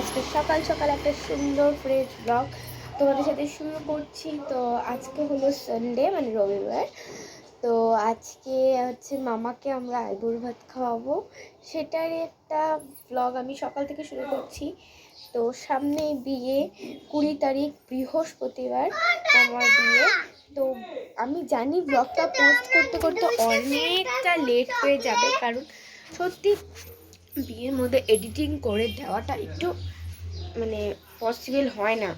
আজকে সকাল সকাল একটা সুন্দর ফ্রেশ ব্লগ তোমাদের সাথে শুরু করছি। তো আজকে হলো সানডে মানে রবিবার। তো আজকে হচ্ছে মামাকে আমরা আইবুড় ভাত খাওয়াবো। সেটারই একটা ব্লগ আমি সকাল থেকে শুরু করছি। তো সামনে বিয়ে, কুড়ি তারিখ, বৃহস্পতিবার। আমার বিয়ে। তো আমি জানি ব্লগটা পোস্ট করতে করতে অনেকটা লেট হয়ে যাবে, কারণ সত্যি বিয়ের মধ্যে এডিটিং করে দেওয়াটা একটু মানে পসিবল হয় না।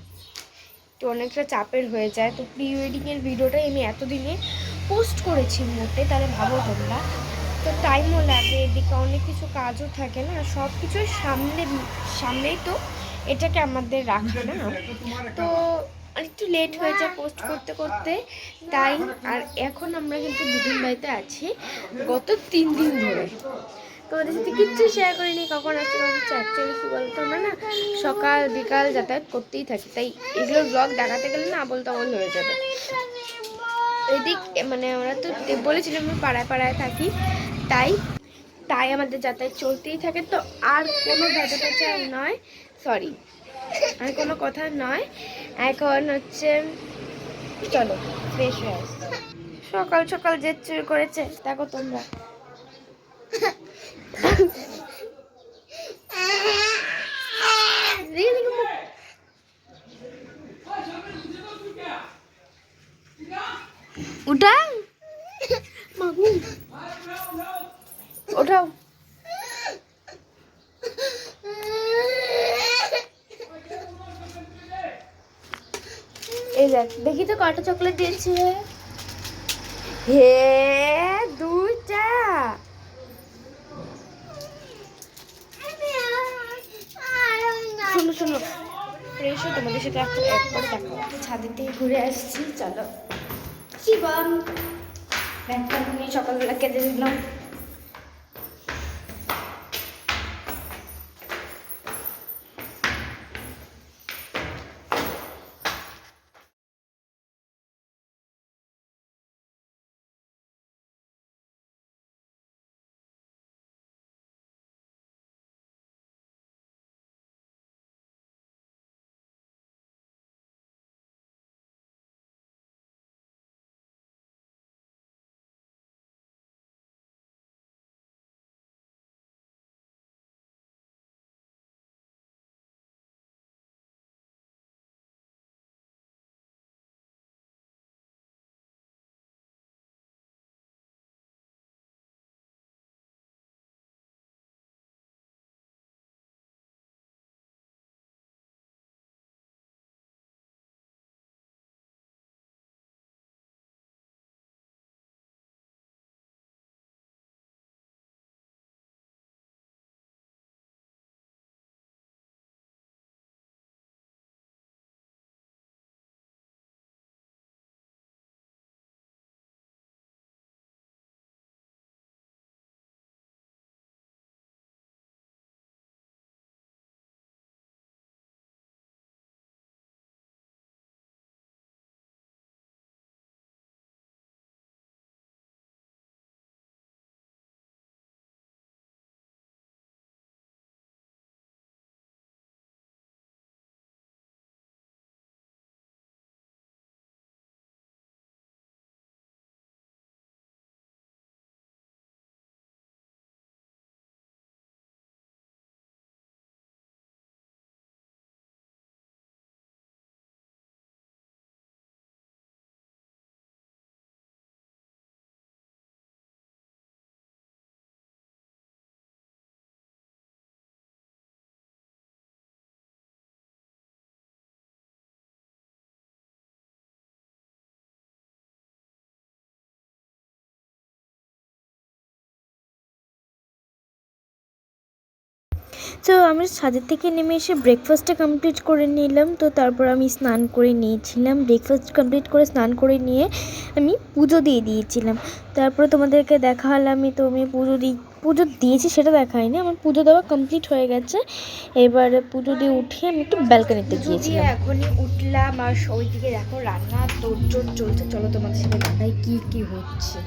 তো অনেকটা চাপের হয়ে যায়। তো প্রি ওয়েডিংয়ের ভিডিওটাই আমি এতদিনে পোস্ট করেছি মোটে তাহলে ভাবো তোমরা। তো টাইমও লাগে, এদিকে অনেক কিছু কাজও থাকে না, সব কিছুর সামনে, সামনেই তো এটাকে আমাদের রাখা না। তো একটু লেট হয়ে যায় পোস্ট করতে করতে। তাই আর এখন আমরা কিন্তু দুদিন বাড়িতে আছি, গত তিন দিন ধরে। তোমাদের সাথে কিচ্ছু শেয়ার করিনি, কখন আসছে, কখন হচ্ছে অ্যাকচুয়ালি কী বলতো, আমরা না সকাল, বিকাল যাতায়াত করতেই থাকি। তাই এগুলো ব্লগ দেখাতে গেলে না আবল তাবল হয়ে যাবে। এদিক মানে আমরা তো বলেছিলাম আমরা পাড়ায় পাড়ায় থাকি, তাই তাই আমাদের যাতায়াত চলতেই থাকে। তো আর কোনো ভেজা টেজা নয় সরি আর কোনো কথা নয়। এখন হচ্ছে চলো। ফ্রেশ হয়ে আসছি। সকাল সকাল যে চুরি করেছে। দেখো তোমরা। উঠা। এই দেখ দেখি তো কটা চকলেট দিয়েছে হে দুইটা। শোনো শোনো। ফ্রেশ হয়ে তোমাদের সাথে একটা একবার দেখো ছাদের থেকে ঘুরে আসছি চলো। শিবম ব্যাগটা নিয়ে সকালবেলা কেটে দিলাম। তো আমি ছাদের থেকে নেমে এসে ব্রেকফাস্টটা কমপ্লিট করে নিলাম। তো তারপর আমি স্নান করে নিয়েছিলাম। ব্রেকফাস্ট কমপ্লিট করে স্নান করে নিয়ে আমি পুজো দিয়ে দিয়েছিলাম। তারপরে তোমাদেরকে দেখা হলো আমি তো আমি পুজো দিই পুজো দিয়েছি সেটা দেখায়নি। আমার পুজো দেওয়া কমপ্লিট হয়ে গেছে। এবারে পুজো দিয়ে উঠে আমি একটু ব্যালকানিতে গিয়েছিলাম। এখনই উঠলাম আর ওইদিকে দেখো রান্না তোড়জোড় চলছে। চলো তোমাদের সাথে দেখাই কি কি হচ্ছে।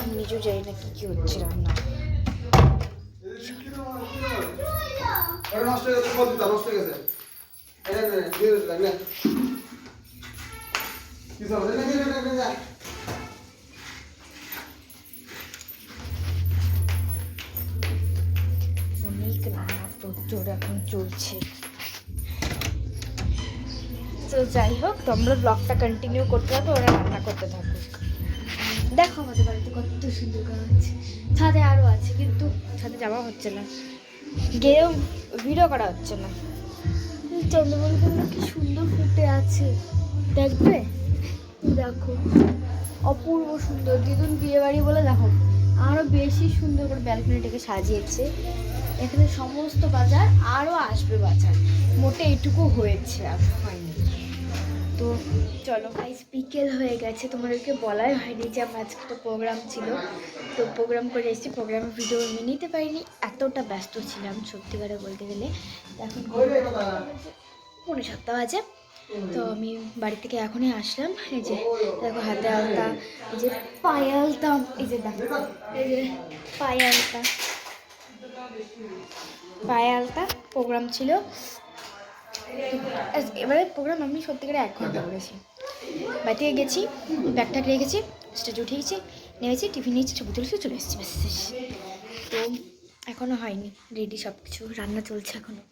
আমি নিজেও জানি না কি কি হচ্ছে রান্না। এটা নষ্ট হয়ে গেছে নষ্ট হয়ে গেছে। নে, দিয়ে লাগলে কি সব নে নে নে নে নে এখন চলছে। তো যাই হোক তোমরা ব্লগটা কন্টিনিউ করতে থাকো ওরা রান্না করতে থাকুক দেখো আমাদের বাড়িতে কত সুন্দর গাছ। ছাদে আরও আছে কিন্তু ছাদে যাওয়া হচ্ছে না। গিয়েও ভিডিও করা হচ্ছে না। চন্দ্রমল্লিকা কি সুন্দর ফুটে আছে। দেখবে? দেখো। অপূর্ব সুন্দর। দিদুন বিয়ে বাড়ি বলে দেখো আরও বেশি সুন্দর করে ব্যালকনিটাকে সাজিয়েছে। এখানে সমস্ত বাজার আরও আসবে বাজার। মোটে এটুকু হয়েছে আর হয়নি। তো চলো। গাইস বিকেল হয়ে গেছে, তোমাদেরকে বলাই হয়নি যে আমার আজকে একটা প্রোগ্রাম ছিল। তো প্রোগ্রাম করে এসেছি প্রোগ্রামের ভিডিও আমি নিতে পারিনি। এতটা ব্যস্ত ছিলাম সত্যিকারে বলতে গেলে। এখন পনেরো সপ্তাহ বাজে। তো আমি বাড়ি থেকে এখনই আসলাম। এই যে, দেখো হাতে আলতা, এই যে পায়ে এই যে দেখো, এই যে পায়ে আলতা। পায়ে আলতা প্রোগ্রাম ছিল। এবারে প্রোগ্রাম আমি সত্যিকারে এক ঘণ্টা করেছি। বাড়ি থেকে গেছি ব্যাগটাক রেখেছি স্টেজে উঠে গেছি নেমেছি টিফিন নিয়েছি ছবি তুলেছি চলে এসেছি ব্যাস। তো এখনও হয়নি রেডি সব কিছু রান্না চলছে এখনও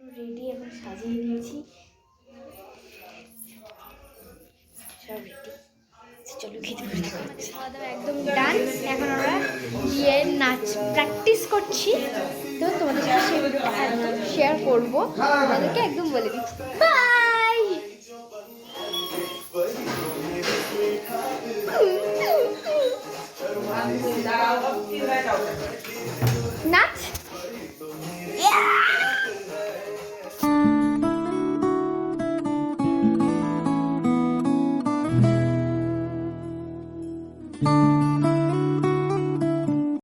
রেডি এখন সাজিয়ে নিয়েছি। সব রেডি চলো খেতে খাওয়া একদম ডান এখন আমরা গিয়ে নাচ প্র্যাকটিস করছি। তো তোমাদের সাথে ভিডিওটা একদম শেয়ার করব। তোমাদেরকে একদম বলে দিচ্ছি। নাচ?